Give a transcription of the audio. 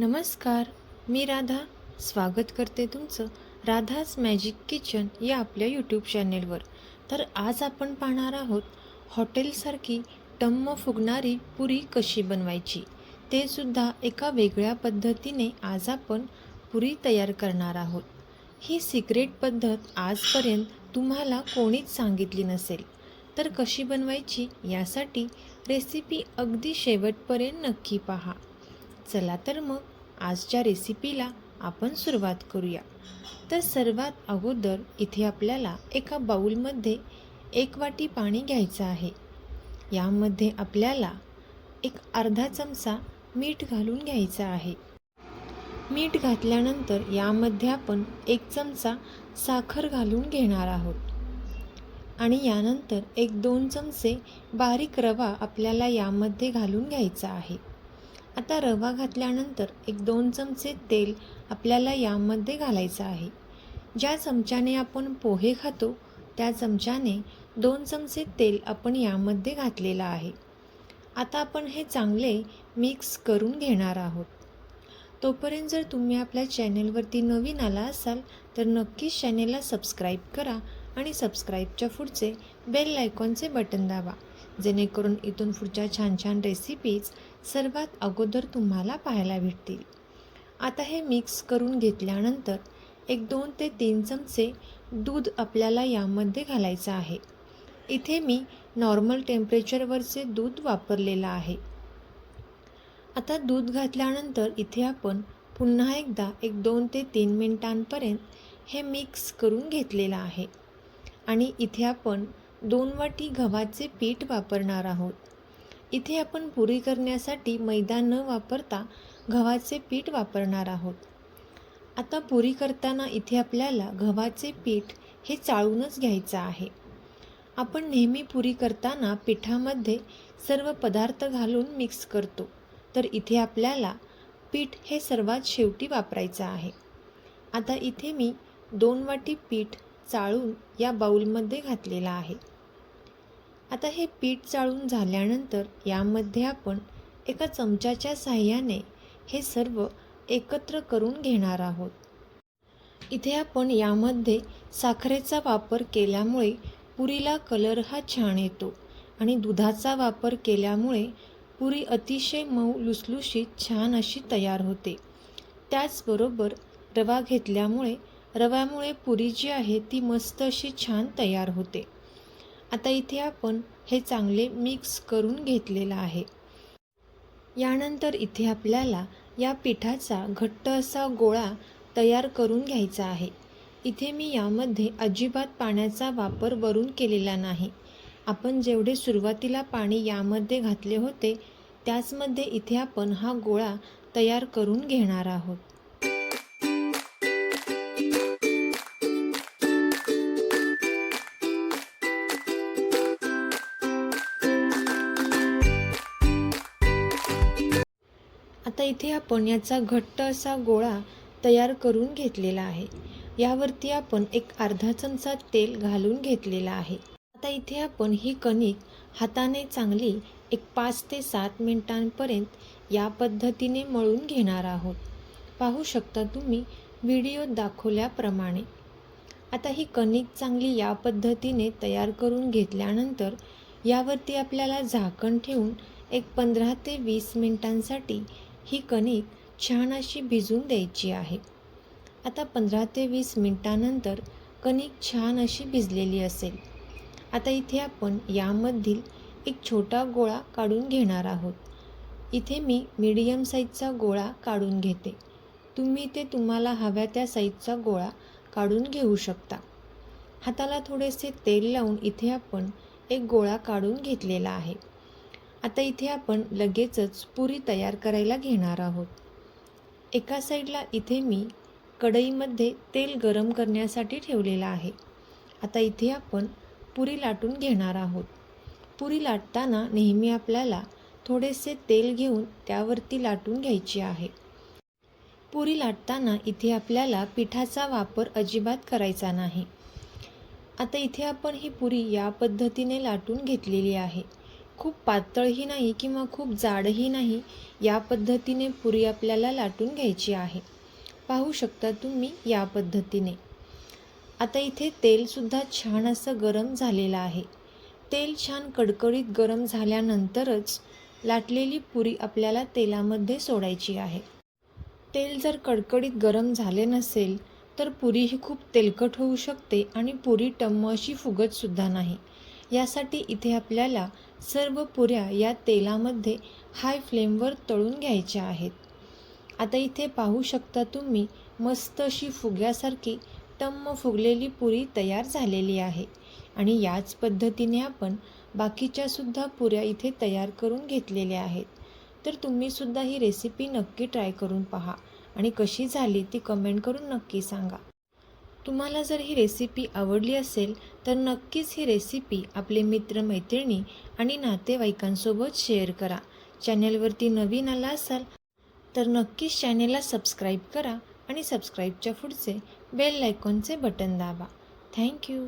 नमस्कार मी राधा. स्वागत करते तुमचं राधाज मॅजिक किचन या आपल्या यूट्यूब चॅनेलवर तर आज आपण पाहणार आहोत हॉटेलसारखी टम्म फुगणारी पुरी कशी बनवायची? ते सुद्धा एका वेगळ्या पद्धतीने आज आपण पुरी तयार करणार आहोत. ही सिक्रेट पद्धत आजपर्यंत तुम्हाला कोणीच सांगितली नसेल. तर कशी बनवायची यासाठी रेसिपी अगदी शेवटपर्यंत नक्की पहा. चला तर मग आजच्या रेसिपीला आपण सुरुवात करूया. तर सर्वात अगोदर इथे आपल्याला एका बाऊलमध्ये एक वाटी पाणी घ्यायचं आहे. यामध्ये आपल्याला एक अर्धा चमचा मीठ घालून घ्यायचं आहे. मीठ घातल्यानंतर यामध्ये आपण एक चमचा साखर घालून घेणार आहोत. आणि यानंतर एक दोन चमचे बारीक रवा आपल्याला यामध्ये घालून घ्यायचा आहे. आता रवा घातल्यानंतर एक दोन चमचे तेल आपल्याला यामध्ये घालायचं आहे. ज्या चमच्याने आपण पोहे खातो त्या चमच्याने दोन चमचे तेल आपण यामध्ये घातलेलं आहे. आता आपण हे चांगले मिक्स करून घेणार आहोत. तोपर्यंत जर तुम्ही आपल्या चॅनेलवरती नवीन आला असाल तर नक्कीच चॅनेलला सबस्क्राईब करा आणि सबस्क्राईबच्या पुढचे बेल आयकॉनचे बटन दाबा. जेणेकरून इथून पुढच्या छान छान रेसिपीज सर्वात अगोदर तुम्हाला पाहायला भेटतील. आता हे मिक्स करून घेतल्यानंतर एक दोन ते तीन चमचे दूध आपल्याला यामध्ये घालायचं आहे. इथे मी नॉर्मल टेम्परेचरवरचे दूध वापरलेलं आहे. आता दूध घातल्यानंतर इथे आपण पुन्हा एकदा एक दोन ते तीन मिनटांपर्यंत हे मिक्स करून घेतलेलं आहे. आणि इथे आपण दोन वाटी गव्हाचे पीठ वापरणार आहोत. इथे आपण पुरी करण्यासाठी मैदा न वापरता गव्हाचे पीठ वापरणार आहोत. आता पुरी करताना इथे आपल्याला गव्हाचे पीठ हे चाळूनच घ्यायचं आहे. आपण नेहमी पुरी करताना पिठामध्ये सर्व पदार्थ घालून मिक्स करतो. तर इथे आपल्याला पीठ हे सर्वात शेवटी वापरायचं आहे. आता इथे मी दोन वाटी पीठ चाळून या बाऊलमध्ये घातलेला आहे. आता हे पीठ चाळून झाल्यानंतर यामध्ये आपण एका चमच्याच्या साह्याने हे सर्व एकत्र करून घेणार आहोत. इथे आपण यामध्ये साखरेचा वापर केल्यामुळे पुरीला कलर हा छान येतो आणि दुधाचा वापर केल्यामुळे पुरी अतिशय मऊ लुसलुशीत छान अशी तयार होते. त्याचबरोबर रवा घेतल्यामुळे रव्यामुळे पुरी जी आहे ती मस्त अशी छान तयार होते. आता इथे आपण हे चांगले मिक्स करून घेतलेलं आहे. यानंतर इथे आपल्याला या पिठाचा घट्ट असा गोळा तयार करून घ्यायचा आहे. इथे मी यामध्ये अजिबात पाण्याचा वापर वरून केलेला नाही. आपण जेवढे सुरुवातीला पाणी यामध्ये घातले होते त्याचमध्ये इथे आपण हा गोळा तयार करून घेणार आहोत. आता इथे आपण याचा घट्ट असा गोळा तयार करून घेतलेला आहे. यावरती आपण एक अर्धा चमचा तेल घालून घेतलेला आहे. आता इथे आपण ही कणिक हाताने चांगली एक पाच ते सात मिनिटांपर्यंत या पद्धतीने मळून घेणार आहोत. पाहू शकता तुम्ही व्हिडिओ दाखवल्याप्रमाणे. आता ही कणिक चांगली या पद्धतीने तयार करून घेतल्यानंतर यावरती आपल्याला झाकण ठेवून एक पंधरा ते वीस मिनिटांसाठी ही कणिक छान अशी भिजून द्यायची आहे. आता पंधरा ते वीस मिनटानंतर कणिक छान अशी भिजलेली असेल. आता इथे आपण यामधील एक छोटा गोळा काढून घेणार आहोत. इथे मी मीडियम साईजचा गोळा काढून घेते. तुम्ही ते तुम्हाला हव्या त्या साईजचा गोळा काढून घेऊ शकता. हाताला थोडेसे तेल लावून इथे आपण एक गोळा काढून घेतलेला आहे. आता इथे आपण लगेचच पुरी तयार करायला घेणार आहोत. एका साईडला इथे मी कढईमध्ये तेल गरम करण्यासाठी ठेवलेलं आहे. आता इथे आपण पुरी लाटून घेणार आहोत. पुरी लाटताना नेहमी आपल्याला थोडेसे तेल घेऊन त्यावरती लाटून घ्यायची आहे. पुरी लाटताना इथे आपल्याला पिठाचा वापर अजिबात करायचा नाही. आता इथे आपण ही पुरी या पद्धतीने लाटून घेतलेली आहे. खूप पातळही नाही किंवा खूप जाडही नाही या पद्धतीने पुरी आपल्याला लाटून घ्यायची आहे. पाहू शकता तुम्ही या पद्धतीने. आता इथे तेलसुद्धा छान असं गरम झालेलं आहे. तेल छान कडकडीत गरम झाल्यानंतरच लाटलेली पुरी आपल्याला तेलामध्ये सोडायची आहे. तेल जर कडकडीत गरम झाले नसेल तर पुरी ही खूप तेलकट होऊ शकते आणि पुरी टम्म अशी फुगतसुद्धा नाही. यासाठी इथे आपल्याला सर्व पुऱ्या या तेलामध्ये हाय फ्लेमवर तळून घ्यायच्या आहेत. आता इथे पाहू शकता तुम्ही मस्त अशी फुग्यासारखी टम्म फुगलेली पुरी तयार झालेली आहे. आणि याच पद्धतीने आपण बाकीच्यासुद्धा पुऱ्या इथे तयार करून घेतलेल्या आहेत. तर तुम्हीसुद्धा ही रेसिपी नक्की ट्राय करून पहा. आणि कशी झाली ती कमेंट करून नक्की सांगा. तुम्हाला जर ही रेसिपी आवडली असेल तर नक्कीच ही रेसिपी आपले मित्रमैत्रिणी आणि नातेवाईकांसोबत शेअर करा. चॅनेलवरती नवीन आला असाल तर नक्कीच चॅनेलला सबस्क्राईब करा आणि सबस्क्राईबच्या पुढचे बेल आयकॉनचे बटन दाबा. Thank you